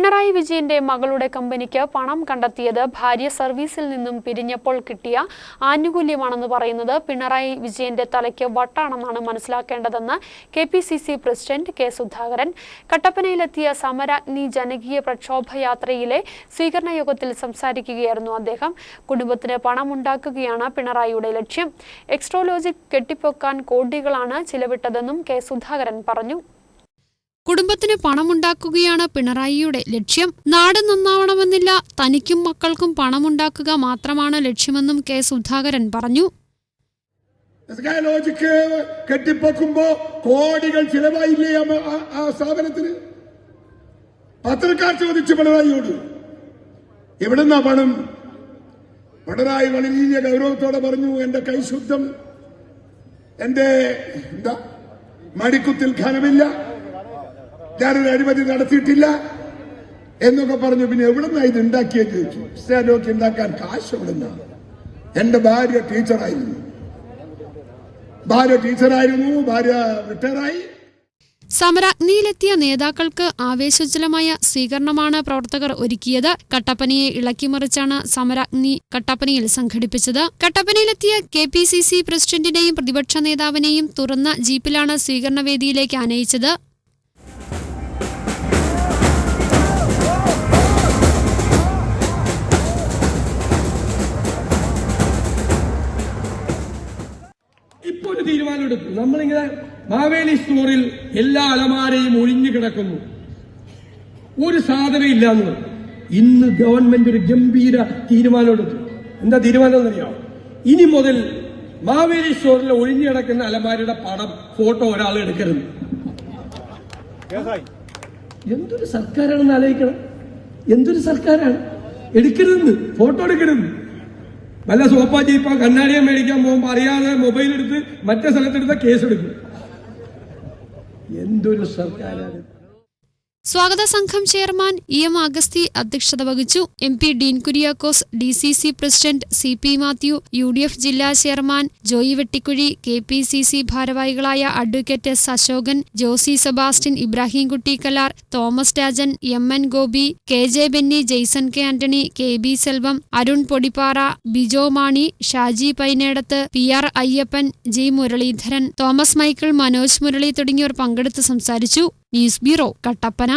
പിണറായി വിജയന്റെ മകളുടെ കമ്പനിക്ക് പണം കണ്ടെത്തിയത് ഭാര്യ സർവീസിൽ നിന്നും പിരിഞ്ഞപ്പോൾ കിട്ടിയ ആനുകൂല്യമാണെന്ന് പറയുന്നത് പിണറായി വിജയന്റെ തലയ്ക്ക് വട്ടാണെന്നാണ് മനസ്സിലാക്കേണ്ടതെന്ന് K P C C president K Sudhakaran. കട്ടപ്പനയിലെത്തിയ സമരാഗ്നി ജനകീയ പ്രക്ഷോഭയാത്രയിലെ സ്വീകരണ യോഗത്തിൽ സംസാരിക്കുകയായിരുന്നു അദ്ദേഹം. കുടുംബത്തിന് പണമുണ്ടാക്കുകയാണ് പിണറായിയുടെ ലക്ഷ്യം. എക്സ്ട്രോലോജിക് കെട്ടിപ്പൊക്കാൻ കോടികളാണ് ചിലവിട്ടതെന്നും കെ സുധാകരൻ പറഞ്ഞു. കുടുംബത്തിന് പണമുണ്ടാക്കുകയാണ് പിണറായിയുടെ ലക്ഷ്യം. നാട് നന്നാവണമെന്നില്ല തനിക്കും മക്കൾക്കും പണമുണ്ടാക്കുക മാത്രമാണ് ലക്ഷ്യമെന്നും കെ സുധാകരൻ പറഞ്ഞു. ലോജിക്ക് കെട്ടിപ്പൊക്കുമ്പോ കോടികൾ ചിലവായില്ലേ ആ സ്ഥാപനത്തിന്? പത്രക്കാർ ചോദിച്ചു പിണറായിയോട് എവിടുന്നാ പണം? പിണറായി വളരെ ഗൗരവത്തോടെ പറഞ്ഞു എന്റെ കൈശുദ്ധം എന്റെ എന്താ മടിക്കുത്തിൽ ഖനമില്ല. ഞാനൊരു അഴിമതി നടത്തിയിട്ടില്ല എന്നൊക്കെ പറഞ്ഞു. പിന്നെ എവിടുന്നാ ഇത് ഉണ്ടാക്കിയെന്ന് ചോദിച്ചു സ്റ്റാൻഡോക്ക് ഉണ്ടാക്കാൻ കാശ് എവിടുന്ന? എന്റെ ഭാര്യ ടീച്ചറായിരുന്നു. ഭാര്യ ടീച്ചറായിരുന്നു ഭാര്യ റിട്ടയറായി. സമരാഗ്നിയിലെത്തിയ നേതാക്കൾക്ക് ആവേശോജ്ജലമായ സ്വീകരണമാണ് പ്രവർത്തകർ ഒരുക്കിയത്. കട്ടപ്പനയെ ഇളക്കിമറിച്ചാണ് സമരാഗ്നി കട്ടപ്പനയിൽ സംഘടിപ്പിച്ചത്. കട്ടപ്പനയിലെത്തിയ കെ പി സി സി പ്രസിഡന്റിനെയും പ്രതിപക്ഷ നേതാവിനെയും തുറന്ന ജീപ്പിലാണ് സ്വീകരണവേദിയിലേക്ക് ആനയിച്ചത്. ഒരു തീരുമാനമെടുക്കും നമ്മളിങ്ങനെ മാവേലി സ്റ്റോറിൽ എല്ലാ അലമാരയും ഒഴിഞ്ഞു കിടക്കുന്നു. ഒരു സാധനം ഇല്ലാന്ന് ഇന്ന് ഗവൺമെന്റ് ഒരു ഗംഭീര തീരുമാനമെടുത്തു. എന്താ തീരുമാനം അറിയാം ഇനി മുതൽ മാവേലി സ്റ്റോറിൽ ഒഴിഞ്ഞു കിടക്കുന്ന അലമാരയുടെ പടം ഫോട്ടോ ഒരാൾ എടുക്കരുത്. എന്തൊരു സർക്കാരാണെന്ന് ആലോചിക്കണം. എന്തൊരു സർക്കാരാണ്? എടുക്കരുതെന്ന്. ഫോട്ടോ എടുക്കരുത് വല്ല സോപ്പാ ഇപ്പൊ കണ്ണാടിയെ മേടിക്കാൻ പോകുമ്പോൾ അറിയാതെ മൊബൈൽ എടുത്ത് മറ്റേ സ്ഥലത്തെടുത്ത കേസ് എടുക്കും എന്തൊരു സർക്കാരാണ് സ്വാഗത സംഘം ചെയർമാൻ ഇ എം അഗസ്തി അധ്യക്ഷത വഹിച്ചു. M P Dean Kuriakose D C C president C P Mathew U D F ജില്ലാ chairman Joy Vettikuzhy K P C C ഭാരവാഹികളായ advocate S Ashokan Josy Sebastian Ibrahimkutty Kalar Thomas Rajan M N Gopi K J Benny Jaison K Antony K B Selvam Arun Podipara Bijo Mani Shaji Painadath P R Ayyappan G Muraleedharan Thomas Michael Manoj Murali തുടങ്ങിയവർ പങ്കെടുത്ത് സംസാരിച്ചു. News bureau Kattappana.